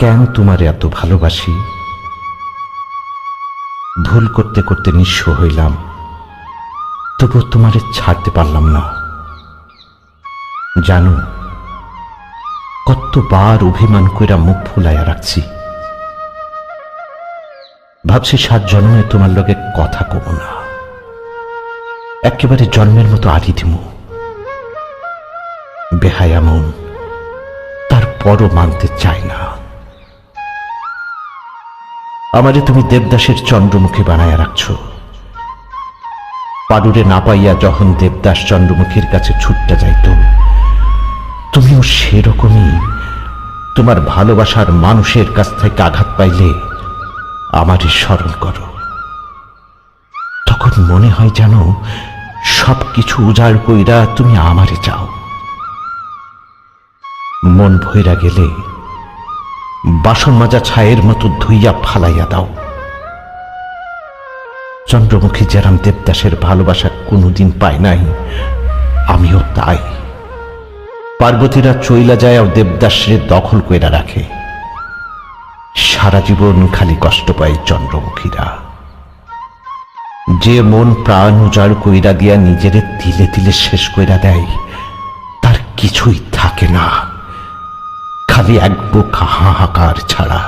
কেন তোমার এত ভালোবাসি? ভুল করতে করতে নিঃস্ব হইলাম। তবু তোমারে ছাড়তে পারলাম না। জানো, কতবার অভিমান কইরা মুখ ফুলাইয়া রাখছি। ভাবছি সাত জন্মে তোমার লগে কথা কব না। একেবারে জন্মের মতো আড়ি দিমু। বেহায়া মন, তারপরও মানতে চায় না। আমারে তুমি দেবদাসের চন্দ্রমুখী বানায়া রাখছো। পাডুরে না পাইয়া যখন দেবদাস চন্দ্রমুখীর কাছে ছুটতে যাইত, তুমিও সেরকমই তোমার ভালোবাসার মানুষের কাছ থেকে আঘাত পাইলে আমারই স্মরণ করো। তখন মনে হয় যেন সব কিছু উজাড় কইরা তুমি আমারে চাও। মন ভৈরা গেলে বাসন মাজা ছায়ের মতো ধুইয়া ফালাইয়া দাও। চন্দ্রমুখী যেরাম দেবদাসের ভালোবাসা কোনোদিন পায় নাই। আমিও তাই। পার্বতীরা চইলা যায় আর দেবদাসের দখল কইরা রাখে। সারা জীবন খালি কষ্ট পায় চন্দ্রমুখীরা। যে মন প্রাণ উজাড় কইরা দিয়া নিজেরে তিলে তিলে শেষ কইরা দেয়, তার কিছুই থাকে না। খালি এক বুক হাহাকার ছাড়া